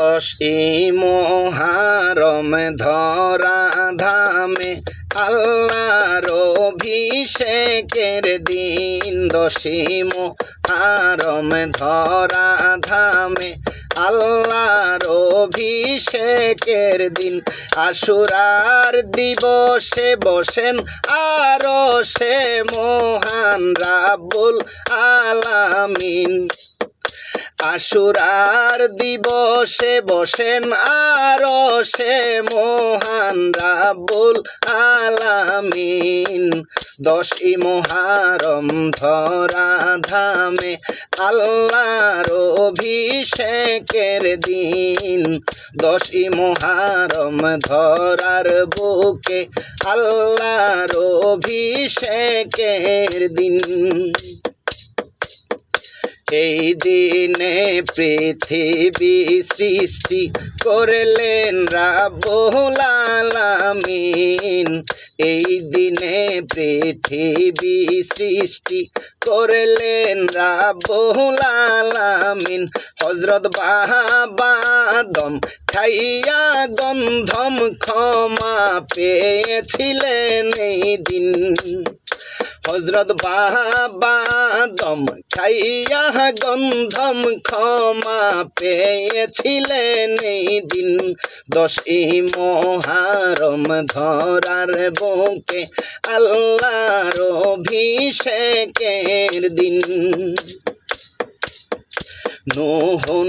দশই ধরা ধামে আল্লাহর অভিষেকের দিন। দশই মহারম ধরা ধামে আল্লাহর অভিষেকের দিন। আশুরার দিবসে বসেন আরও সে মহান রাব্বুল আলামিন। আশুরার দিবসে বসেন আরও সে মহান রাবুল আলামিন। দশই মহারম ধরা ধামে আল্লাহর অভিষেকের দিন। দশই মহারম ধরার বুকে আল্লাহর অভিষেকের দিন। এই দিনে পৃথিবী সৃষ্টি করলেন রাবুল এই দিনে পৃথিবী সৃষ্টি করলেন রাবুল হজরত বাবাদম খাইয়া গন্ধম ক্ষমা পেয়েছিলেন এই দিন। হজরত বাবা দম খাইয়া গন্ধম ক্ষমা পেয়েছিলেন এই দিন। দশই মহারম ধরার বুকে আল্লাহর অভিষেকের দিন।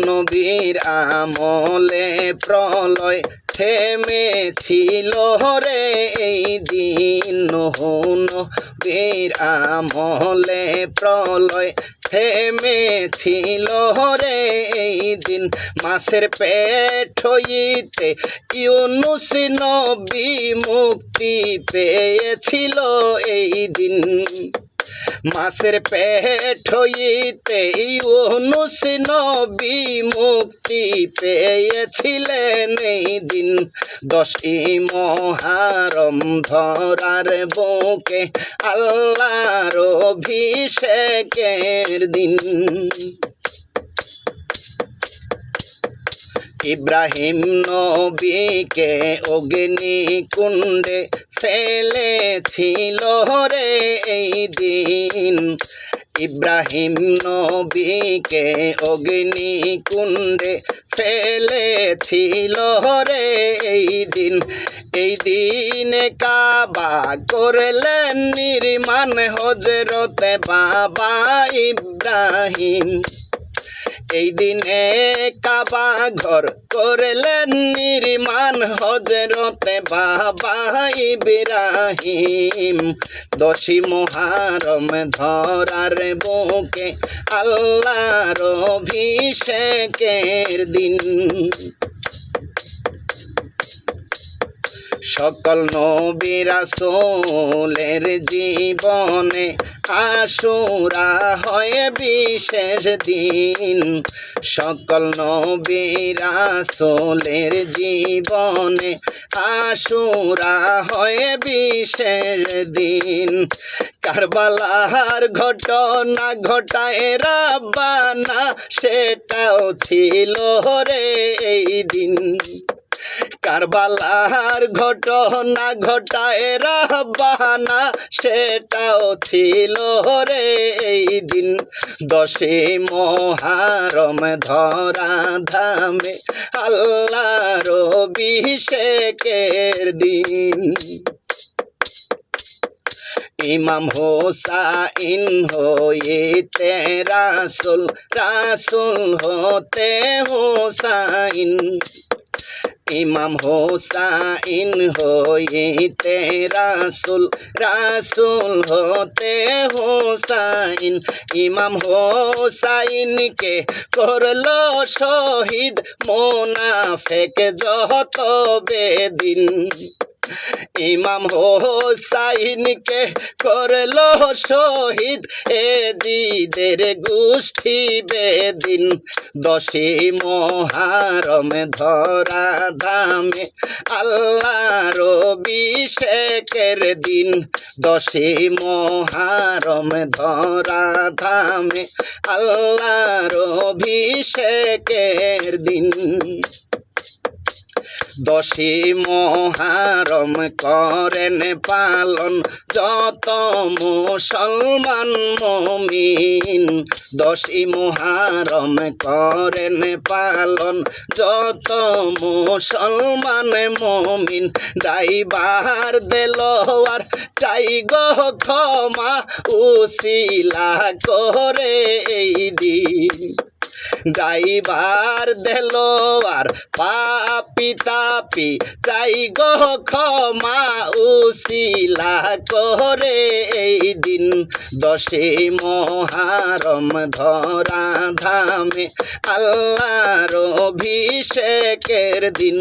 নবীর আমলে প্রলয় থেমেছিল রে এই দিন নোহ নবীর আমলে প্রলয়। থেমেছিল রে এই দিন মাছের পেট হইতে ইউনুস নবী মুক্তি পেয়েছিল এই দিন। মাছের পেট হইতে ইউনুস নবী মুক্তি পেয়েছিলেন এই দিন। দশই মহারম ধরার বুকে আল্লাহর অভিষেকের দিন। ইব্রাহিম নবীকে অগ্নি কুণ্ডে ফেলেছিল রে এই দিন। ইব্রাহিম নবীকে অগ্নি কুণ্ডে ফেলেছিল রে এই দিন। এই দিনে কাবা করলেন নির্মাণ হজরতে বাবা ইব্রাহিম। এই দিনে কাবা ঘর করলেন নির্মাণ হজরতে বাবা ইব্রাহিম। দশী মহারম ধরার বুকে আল্লাহর অভিষেকের দিন। সকল নবিরাসোলের জীবনে আশুরা হয় বিশেষ দিন। সকল নবিরাসোলের জীবনে আশুরা হয় বিশেষ দিন। কারবালার ঘটনা ঘটায় রাব্বানা, সেটাও ছিল রে এই দিন। কারবালার ঘটনা ঘটায় রাবানা সেটাও ছিল রে এই দিন। দশে মহারম ধরা ধামে আল্লাহর অভিষেকের দিন। ইমাম হোসাইন হইতে রাসুল রাসুল হতে হোসাইন। ইমাম হোসাইন হইতে রাসুল রাসুল হতে হোসাইন। ইমাম হোসাইনকে করল শহীদ মোনাফেক যত বেদিন। ইমাম হোসাইনকে করল শহীদ। এ জিদের গোষ্ঠী বেদিন দশে মহারম ধরা ধামে আল্লাহর অভিষেকের দিন দশে মহারম ধরা ধামে আল্লাহর অভিষেকের দিন। দশী মহারম করেন পালন। যত মুসলমান মমিন দশী মহারম করেন পালন। যত মুসলমান মমিন ড্রাইভার দেলোয়ার চাই গো ক্ষমা, উসিলা করে এই দিন। যাইবার দেলোয়ার পাপি তাপি যাই গো ক্ষমা উসিলা করে এই দিন। দশে মহারম ধরা ধামে আল্লাহর অভিষেকের দিন।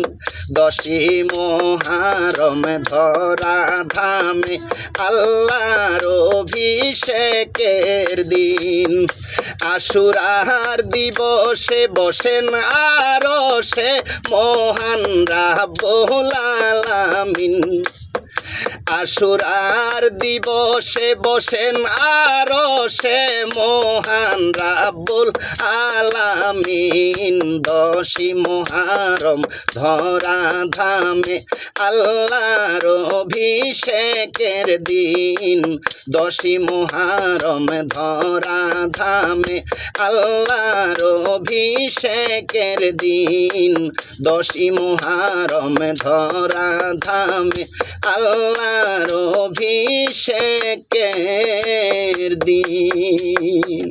দশে মহারম ধরা ধামে আল্লাহর অভিষেকের দিন। আশুরার দিবসে বসেন আরসে মহান রাহ আলামিন। আশুরার দিবসে বসেন আরও সে মহান রাব্বুল আলামিন। দশী মহারম ধরা ধামে আল্লাহর অভিষেকের দিন। দশী মহারম ধরা ধামে আল্লাহর অভিষেকের দিন। দশী মহারম ধরা ধামে আল্লাহর অভিষেকের দিন।